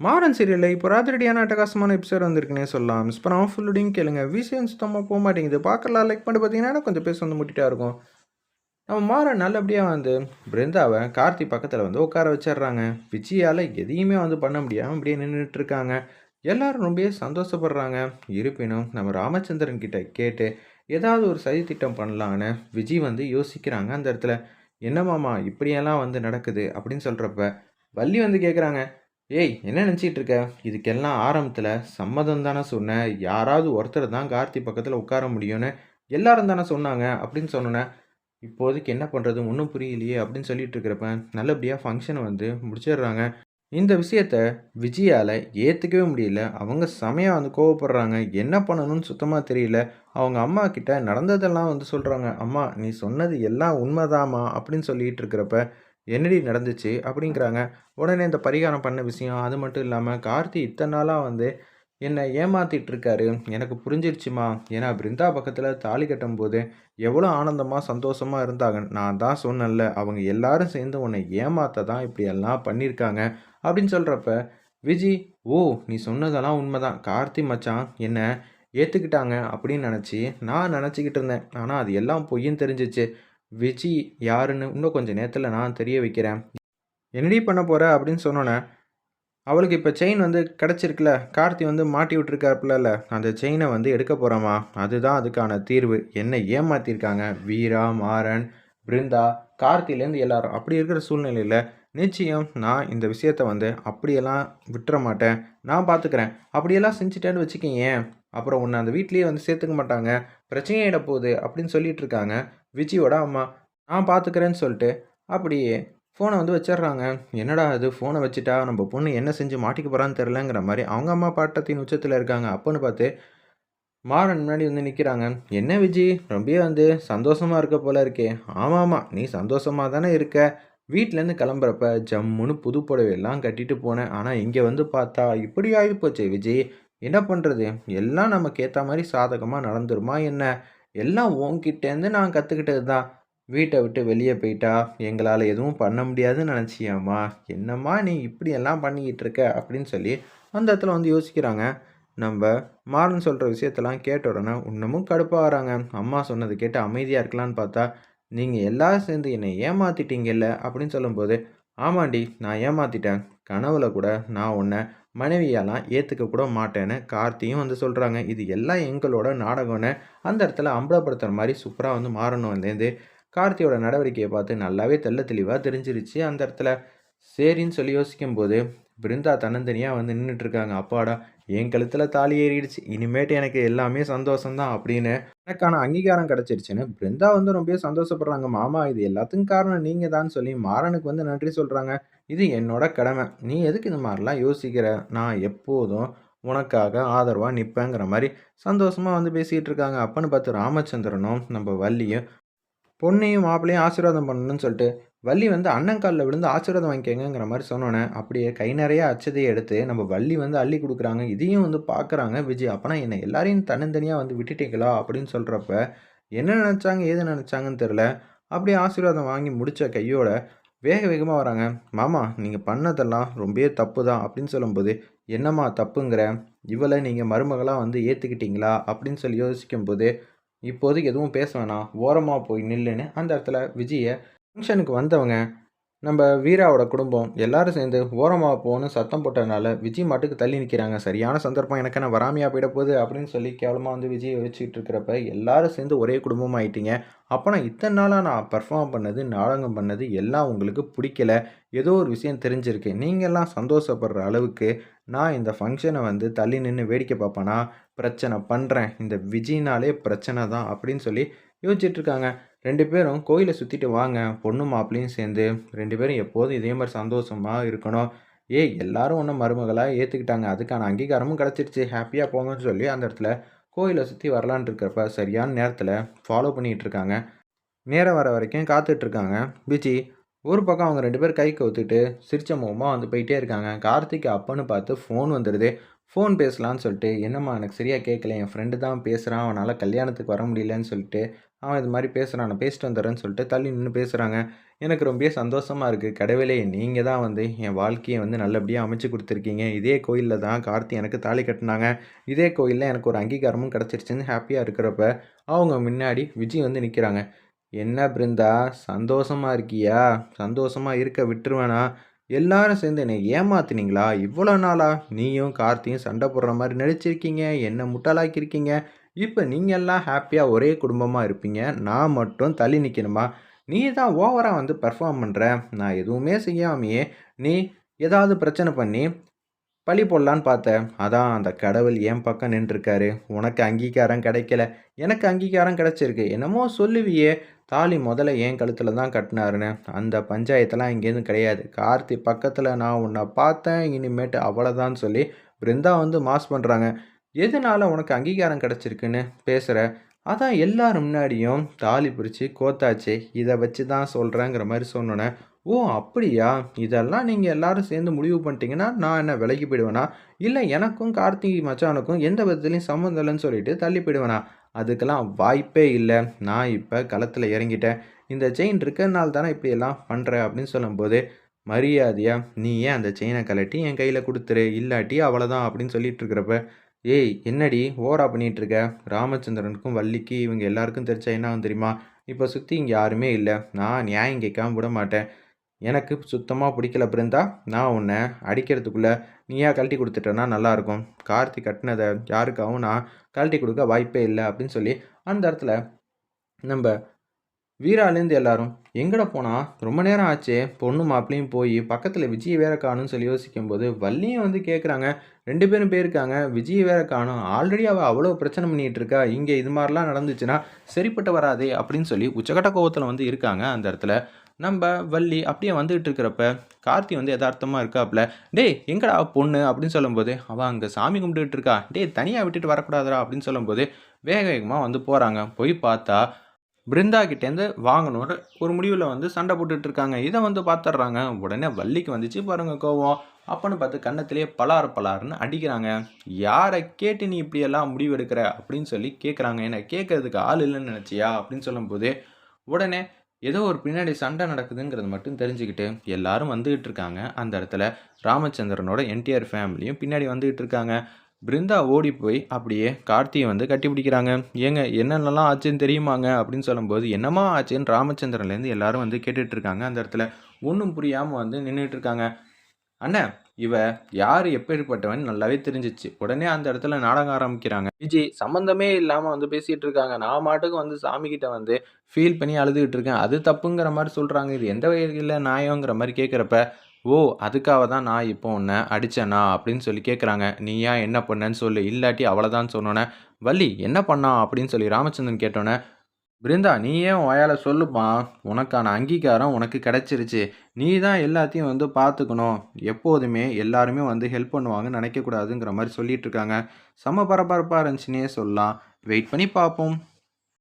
மாறன் சீரியலில் இப்போ ராத்திரடியான அட்டகாசமான எபிசோட் வந்திருக்குன்னே சொல்லலாம். மிஸ் பண்ணாமல் ஃபுல்லுடையும் கேளுங்க. விஷயம் சுத்தமாக போக மாட்டேங்குது. பார்க்கலாம் லைக் பண்ணி பார்த்தீங்கன்னா கொஞ்சம் பேச வந்து முட்டிட்டா இருக்கும். நம்ம மாறன் நல்லபடியாக வந்து பிருந்தாவை கார்த்தி பக்கத்தில் வந்து உட்கார வச்சிடுறாங்க. விஜயால் எதையுமே வந்து பண்ண முடியாமல் அப்படியே நின்றுட்டு இருக்காங்க. எல்லாரும் ரொம்ப சந்தோஷப்படுறாங்க. இருப்பினும் நம்ம ராமச்சந்திரன் கிட்ட கேட்டு ஏதாவது ஒரு சதி திட்டம் பண்ணலான்னு விஜய் வந்து யோசிக்கிறாங்க அந்த இடத்துல. என்னமாமா இப்படியெல்லாம் வந்து நடக்குது அப்படின்னு சொல்கிறப்ப வள்ளி வந்து கேட்குறாங்க ஏய் என்ன நினச்சிக்கிட்டு இருக்க? இதுக்கெல்லாம் ஆரம்பத்தில் சம்மதம் தானே சொன்னேன் யாராவது ஒருத்தர் தான் கார்த்தி பக்கத்தில் உட்கார முடியும்னு எல்லாரும் தானே சொன்னாங்க அப்படின்னு சொன்னேன் இப்போதைக்கு என்ன பண்ணுறது ஒன்றும் புரியலையே அப்படின்னு சொல்லிட்டு இருக்கிறப்ப நல்லபடியாக ஃபங்க்ஷனை வந்து முடிச்சிடுறாங்க. இந்த விஷயத்த விஜயால் ஏற்றுக்கவே முடியல. அவங்க செமையாக வந்து கோவப்படுறாங்க. என்ன பண்ணணும்னு சுத்தமாக தெரியல. அவங்க அம்மா கிட்ட நடந்ததெல்லாம் வந்து சொல்கிறாங்க அம்மா நீ சொன்னது எல்லாம் உண்மைதாம்மா அப்படின்னு சொல்லிட்டு இருக்கிறப்ப என்னடி நடந்துச்சு அப்படிங்கிறாங்க. உடனே இந்த பரிகாரம் பண்ண விஷயம் அது மட்டும் இல்லாமல் கார்த்தி இத்தனை நாளாக வந்து என்னை ஏமாத்திட்டு இருக்காரு. எனக்கு புரிஞ்சிருச்சுமா. ஏன்னா பிருந்தா பக்கத்தில் தாலி கட்டும்போது எவ்வளோ ஆனந்தமாக சந்தோஷமாக இருந்தாங்க. நான் தான் சொன்னேன்ல அவங்க எல்லாரும் சேர்ந்து உன்னை ஏமாத்த தான் இப்படியெல்லாம் பண்ணியிருக்காங்க அப்படின்னு சொல்கிறப்ப விஜி ஓ நீ சொன்னதெல்லாம் உண்மைதான். கார்த்தி மச்சான் என்ன ஏற்றுக்கிட்டாங்க அப்படின்னு நினச்சி நான் நினச்சிக்கிட்டு இருந்தேன். ஆனால் அது எல்லாம் பொய்யும் தெரிஞ்சிச்சு. விஜி யாருன்னு இன்னும் கொஞ்சம் நேரத்தில் நான் தெரிய வைக்கிறேன். என்னடி பண்ண போகிற அப்படின்னு சொன்னோன்னே அவளுக்கு இப்போ செயின் வந்து கிடச்சிருக்குல கார்த்தி வந்து மாட்டி விட்டுருக்காப்புல அந்த செயினை வந்து எடுக்க போகிறாமா அதுதான் அதுக்கான தீர்வு. என்னை ஏமாற்றிருக்காங்க வீரா மாறன் பிருந்தா கார்த்திலேருந்து எல்லாரும். அப்படி இருக்கிற சூழ்நிலையில் நிச்சயம் நான் இந்த விஷயத்த வந்து அப்படியெல்லாம் விட்டுற மாட்டேன். நான் பார்த்துக்கிறேன் அப்படியெல்லாம் செஞ்சுட்டேன்னு வச்சுக்கிங்க அப்புறம் உன்னை அந்த வீட்லேயே வந்து சேர்த்துக்க மாட்டாங்க. பிரச்சனையிட போகுது அப்படின்னு சொல்லிட்டு இருக்காங்க. விஜயோட அம்மா நான் பார்த்துக்கிறேன்னு சொல்லிட்டு அப்படியே ஃபோனை வந்து வச்சிடுறாங்க. என்னடா அது ஃபோனை வச்சுட்டா நம்ம பொண்ணு என்ன செஞ்சு மாட்டிக்க போகிறான்னு தெரிலங்கிற மாதிரி அவங்க அம்மா பாட்டத்தின் உச்சத்தில் இருக்காங்க. அப்போன்னு பார்த்து மாறன் முன்னாடி வந்து நிற்கிறாங்க என்ன விஜி? ரொம்பவே வந்து சந்தோஷமாக இருக்க போல இருக்கே. ஆமாம் ஆமாம் நீ சந்தோஷமாக தானே இருக்க. வீட்டிலேருந்து கிளம்புறப்ப ஜம்முன்னு புது புடவையெல்லாம் கட்டிட்டு போனேன். ஆனால் இங்கே வந்து பார்த்தா இப்படி ஆகிப்போச்சே விஜய் என்ன பண்ணுறது எல்லாம் நமக்கு ஏற்ற மாதிரி சாதகமாக நடந்துருமா என்ன? எல்லாம் உன்கிட்டேருந்து நான் கற்றுக்கிட்டது தான் வீட்டை விட்டு வெளியே போயிட்டா? எங்களால் எதுவும் பண்ண முடியாதுன்னு நினச்சியாம்மா? என்னம்மா நீ இப்படியெல்லாம் பண்ணிக்கிட்டு இருக்க அப்படின்னு சொல்லி அந்த இடத்துல வந்து யோசிக்கிறாங்க. நம்ம மாறன் சொல்கிற விஷயத்தெல்லாம் கேட்ட உடனே இன்னமும் கடுப்பாக வராங்க. அம்மா சொன்னது கேட்டு அமைதியாக இருக்கலான்னு பார்த்தா நீங்கள் எல்லாரும் சேர்ந்து என்னை ஏமாற்றிட்டீங்கல்ல அப்படின்னு சொல்லும்போது ஆமாண்டி நான் ஏமாற்றிட்டேன் கனவுல கூட நான் உன்னை மனைவியெல்லாம் ஏற்றுக்க கூட மாட்டேன்னு கார்த்தியும் வந்து சொல்கிறாங்க இது எல்லாம் எங்களோட நாடகம்னு அந்த இடத்துல அம்பலப்படுத்துகிற மாதிரி சூப்பராக வந்து மாறணும் வந்து. கார்த்தியோட நடவடிக்கையை பார்த்து நல்லாவே தெல்ல தெளிவாக தெரிஞ்சிருச்சு அந்த இடத்துல. சரின்னு சொல்லி யோசிக்கும்போது பிருந்தா தன்னந்தனியாக வந்து நின்றுட்டுருக்காங்க அப்பாடா என் கழுத்தில் தாலி ஏறிடுச்சு. இனிமேட்டு எனக்கு எல்லாமே சந்தோஷம்தான் அப்படின்னு எனக்கான அங்கீகாரம் கிடச்சிருச்சுன்னு பிருந்தா வந்து ரொம்ப சந்தோஷப்படுறாங்க. மாமா இது எல்லாத்துக்கும் காரணம் நீங்கள் தான் சொல்லி மாறனுக்கு வந்து நன்றி சொல்கிறாங்க இது என்னோட கடமை. நீ எதுக்கு இந்த மாதிரிலாம் யோசிக்கிற? நான் எப்போதும் உனக்காக ஆதரவாக நிற்பேங்கிற மாதிரி சந்தோஷமாக வந்து பேசிகிட்டு இருக்காங்க. அப்பன்னு பார்த்து ராமச்சந்திரனும் நம்ம வள்ளியும் பொண்ணையும் மாப்பிள்ளையும் ஆசீர்வாதம் பண்ணணும்னு சொல்லிட்டு வள்ளி வந்து அண்ணங்காலில் விழுந்து ஆசீர்வாதம் வாங்கிக்கங்கிற மாதிரி சொன்னோன்னே அப்படியே கை நிறைய அச்சதையை எடுத்து நம்ம வள்ளி வந்து அள்ளி கொடுக்குறாங்க. இதையும் வந்து பார்க்குறாங்க. விஜய் அப்போனா என்ன எல்லாரையும் தன்னந்தனியாக வந்து விட்டுட்டீங்களா? அப்படின்னு சொல்கிறப்ப என்ன நினச்சாங்க? ஏது நினச்சாங்கன்னு தெரில அப்படியே ஆசீர்வாதம் வாங்கி முடித்த கையோட வேக வேகமாக வராங்க. மாமா நீங்கள் பண்ணதெல்லாம் ரொம்பவே தப்பு தான் அப்படின்னு சொல்லும்போது என்னம்மா தப்புங்கிற? இவளை நீங்கள் மருமகளாக வந்து ஏற்றுக்கிட்டீங்களா அப்படின்னு சொல்லி யோசிக்கும்போது இப்போதைக்கு எதுவும் பேச வேணாம். ஓரமாக போய் நில்லுன்னு அந்த இடத்துல விஜயை ஃபங்க்ஷனுக்கு வந்தவங்க நம்ம வீராவோட குடும்பம் எல்லாரும் சேர்ந்து ஓரமாக போகணும்னு சத்தம் போட்டதுனால விஜய் மாட்டுக்கு தள்ளி நிற்கிறாங்க சரியான சந்தர்ப்பம் எனக்கு நான் வராமையாக போயிட போகுது அப்படின்னு சொல்லி கேவலமாக வந்து விஜயை வச்சுக்கிட்டு இருக்கிறப்ப எல்லாரும் சேர்ந்து ஒரே குடும்பமாக ஆயிட்டீங்க. அப்போ நான் இத்தனை நாளாக நான் பர்ஃபார்ம் பண்ணது நாடகம் பண்ணது எல்லாம் உங்களுக்கு பிடிக்கல. ஏதோ ஒரு விஷயம் தெரிஞ்சிருக்கு. நீங்கள்லாம் சந்தோஷப்படுற அளவுக்கு நான் இந்த ஃபங்க்ஷனை வந்து தள்ளி நின்று வேடிக்கை பார்ப்பேனா? பிரச்சனை பண்ணுறேன் இந்த விஜய்னாலே பிரச்சனை தான் அப்படின்னு சொல்லி யோசிச்சிட்ருக்காங்க. ரெண்டு பேரும் கோயிலை சுற்றிட்டு வாங்க பொண்ணு மாப்பிளையும் சேர்ந்து. ரெண்டு பேரும் எப்போதும் இதே மாதிரி சந்தோஷமாக இருக்கணும். ஏய் எல்லாரும் ஒன்றும் மருமகளாக ஏற்றுக்கிட்டாங்க அதுக்கான அங்கீகாரமும் கிடச்சிருச்சு. ஹாப்பியாக போங்கன்னு சொல்லி அந்த இடத்துல கோயிலை சுற்றி வரலான் இருக்கிறப்ப சரியான நேரத்தில் ஃபாலோ பண்ணிகிட்டு இருக்காங்க நேரம் வர வரைக்கும் காத்துட்ருக்காங்க. பிச்சி ஒரு பக்கம் அவங்க ரெண்டு பேர் கை கவுத்துட்டு சிரிச்ச முகமாக வந்து போயிட்டே இருக்காங்க. கார்த்திக் அப்பன்னு பார்த்து ஃபோன் வந்துடுது ஃபோன் பேசலான்னு சொல்லிட்டு என்னம்மா எனக்கு சரியாக கேட்கல என் ஃப்ரெண்டு தான் பேசுகிறான் அவனால் கல்யாணத்துக்கு வர முடியலன்னு சொல்லிட்டு அவன் இது மாதிரி பேசுகிறான் நான் பேசிட்டு வந்துடுறேன்னு சொல்லிட்டு தள்ளி நின்று பேசுகிறாங்க எனக்கு ரொம்ப சந்தோஷமாக இருக்குது கடவுளே நீங்கள் தான் வந்து என் வாழ்க்கையை வந்து நல்லபடியாக அமைச்சு கொடுத்துருக்கீங்க. இதே கோயிலில் தான் கார்த்தி எனக்கு தாலி கட்டினாங்க. இதே கோயிலில் எனக்கு ஒரு அங்கீகாரமும் கிடச்சிருச்சுன்னு ஹாப்பியாக இருக்கிறப்ப அவங்க முன்னாடி விஜய் வந்து நிற்கிறாங்க என்ன பிருந்தா சந்தோஷமாக இருக்கியா? சந்தோஷமாக இருக்க விட்டுருவேனா? எல்லாரும் சேர்ந்து என்னை ஏமாத்துனீங்களா? இவ்வளோ நாளா நீயும் கார்த்தியும் சண்டை போடுற மாதிரி நடிச்சிருக்கீங்க. என்ன முட்டாளாக்கியிருக்கீங்க? இப்போ நீங்கள் எல்லாம் ஹாப்பியாக ஒரே குடும்பமாக இருப்பீங்க. நான் மட்டும் தள்ளி நிற்கணுமா நீ தான் ஓவராக வந்து பெர்ஃபார்ம் பண்ணுற நான் எதுவுமே செய்யாமையே நீ ஏதாவது பிரச்சனை பண்ணி பழி போடலான்னு பார்த்தேன் அதான் அந்த கடவுள் என் பக்கம் நின்றுருக்காரு. உனக்கு அங்கீகாரம் கிடைக்கல. எனக்கு அங்கீகாரம் கிடைச்சிருக்கு. என்னமோ சொல்லுவியே. தாலி முதல்ல என் கழுத்தில் தான் கட்டினாருன்னு. அந்த பஞ்சாயத்தெல்லாம் இங்கேருந்து கிடையாது. கார்த்தி பக்கத்தில் நான் உன்னை பார்த்தேன். இனிமேட்டு அவ்வளோதான் சொல்லி பிருந்தா வந்து மாஸ் பண்ணுறாங்க எதனால உனக்கு அங்கீகாரம் கிடச்சிருக்குன்னு பேசுகிற அதான் எல்லார் முன்னாடியும் தாலி பிரித்து கோத்தாச்சே இதை வச்சு தான் சொல்கிறேங்கிற மாதிரி சொன்னோன்னே ஓ அப்படியா? இதெல்லாம் நீங்கள் எல்லாரும் சேர்ந்து முடிவு பண்ணிட்டீங்கன்னா நான் என்ன விலகி போயிடுவேனா? இல்லை எனக்கும் கார்த்திகை மச்சானுக்கும் எந்த விதத்துலையும் சம்மந்தம் இல்லைன்னு சொல்லிட்டு தள்ளி போயிடுவேனா? அதுக்கெல்லாம் வாய்ப்பே இல்லை. நான் இப்போ களத்தில் இறங்கிட்டேன். இந்த செயின் இருக்கிறனால தானே இப்படி எல்லாம் பண்ணுற அப்படின்னு சொல்லும்போது மரியாதையா நீ ஏன் அந்த செயினை கலட்டி என் கையில் கொடுத்துரு? இல்லாட்டி அவ்வளோதான் அப்படின்னு சொல்லிட்டு இருக்கிறப்ப ஏய் என்னடி ஓரா பண்ணிகிட்ருக்க? ராமச்சந்திரனுக்கும் வள்ளிக்கு இவங்க எல்லாருக்கும் தெரிச்சா என்ன தெரியுமா? இப்போ சுற்றி இங்கே யாருமே இல்லை. நான் நியாயம் கேட்காம விட மாட்டேன். எனக்கு சுத்தமாக பிடிக்கல பிருந்தா நான் உன்னை அடிக்கிறதுக்குள்ளே நீயா கழட்டி கொடுத்துட்டேன்னா நல்லாயிருக்கும். கார்த்தி கட்டினதை யாருக்காகவும் நான் கழட்டி கொடுக்க வாய்ப்பே இல்லை அப்படின்னு சொல்லி அந்த இடத்துல நம்ம வீராலேருந்து எல்லாரும் எங்கட போனால் ரொம்ப நேரம் ஆச்சே. பொண்ணு மாப்பிளையும் போய் பக்கத்தில் விஜய் வேற காணும்னு சொல்லி யோசிக்கும்போது வள்ளியும் வந்து கேட்குறாங்க ரெண்டு பேரும் போயிருக்காங்க. விஜய் வேற காணும். ஆல்ரெடி அவள் அவ்வளோ பிரச்சனை பண்ணிகிட்டு இருக்கா. இங்கே இது மாதிரிலாம் நடந்துச்சுன்னா சரிப்பட்டு வராதே அப்படின்னு சொல்லி உச்சகட்ட கோவத்தில் வந்து இருக்காங்க அந்த இடத்துல. நம்ம வள்ளி அப்படியே வந்துகிட்டு இருக்கிறப்ப கார்த்தி வந்து யதார்த்தமாக இருக்காப்புல டேய் எங்கடா பொண்ணு? அப்படின்னு சொல்லும்போது அவள் அங்கே சாமி கும்பிட்டுக்கிட்டு இருக்கா. டேய் தனியாக விட்டுட்டு வரக்கூடாதுடா அப்படின்னு சொல்லும்போது வேக வேகமாக வந்து போகிறாங்க போய் பார்த்தா பிருந்தா கிட்டேருந்து வாங்கணும்னு ஒரு முடிவில் வந்து சண்டை போட்டுட்டு இருக்காங்க இதை வந்து பார்த்துட்றாங்க உடனே வள்ளிக்கு வந்துச்சு பாருங்க கோவம். அப்பன்னு பார்த்து கன்னத்திலேயே பலார் பலார்னு அடிக்கிறாங்க. யாரை கேட்டு நீ இப்படியெல்லாம் முடிவெடுக்கிற? அப்படின்னு சொல்லி கேட்குறாங்க என்ன கேட்கறதுக்கு ஆள் இல்லைன்னு நினச்சியா? அப்படின்னு சொல்லும்போது உடனே ஏதோ ஒரு பின்னாடி சண்டை நடக்குதுங்கிறது மட்டும் தெரிஞ்சுக்கிட்டு எல்லாரும் வந்துகிட்டு இருக்காங்க அந்த இடத்துல ராமச்சந்திரனோட என்டிஆர் ஃபேமிலியும் பின்னாடி வந்துகிட்டு இருக்காங்க பிருந்தா ஓடி போய் அப்படியே கார்த்தியை வந்து கட்டி பிடிக்கிறாங்க ஏங்க என்னென்னலாம் ஆச்சுன்னு தெரியுமாங்க? அப்படின்னு சொல்லும்போது என்னமா ஆச்சுன்னு ராமச்சந்திரன்லேருந்து எல்லாரும் வந்து கேட்டுட்ருக்காங்க அந்த இடத்துல. ஒன்றும் புரியாமல் வந்து நின்றுட்டுருக்காங்க அண்ணன் இவ யார் எப்பேற்பட்டவன் நல்லாவே தெரிஞ்சிச்சு. உடனே அந்த இடத்துல நாடகம் ஆரம்பிக்கிறாங்க. விஜய் சம்மந்தமே இல்லாமல் வந்து பேசிகிட்டு இருக்காங்க நான் மாட்டுக்கு வந்து சாமி கிட்ட வந்து ஃபீல் பண்ணி அழுதுகிட்டு இருக்கேன் அது தப்புங்கிற மாதிரி சொல்கிறாங்க இது எந்த வகையில் நியாயங்கிற மாதிரி கேட்குறப்ப ஓ அதுக்காக தான் நான் இப்போ உன்னை அடித்தேனா அப்படின்னு சொல்லி கேட்குறாங்க நீ ஏன் என்ன பண்ணேன்னு சொல்லு. இல்லாட்டி அவ்வளோதான் சொன்னோன்னே வள்ளி என்ன பண்ணா? அப்படின்னு சொல்லி ராமச்சந்திரன் கேட்டோன்னே பிருந்தா நீ ஏன் வாயால் சொல்லுப்பா? உனக்கான அங்கீகாரம் உனக்கு கிடைச்சிருச்சு. நீ தான் எல்லாத்தையும் வந்து பார்த்துக்கணும் எப்போதுமே எல்லாருமே வந்து ஹெல்ப் பண்ணுவாங்கன்னு நினைக்கக்கூடாதுங்கிற மாதிரி சொல்லிட்டு இருக்காங்க. செம பரபரப்பாக இருந்துச்சுன்னே சொல்லலாம். வெயிட் பண்ணி பார்ப்போம்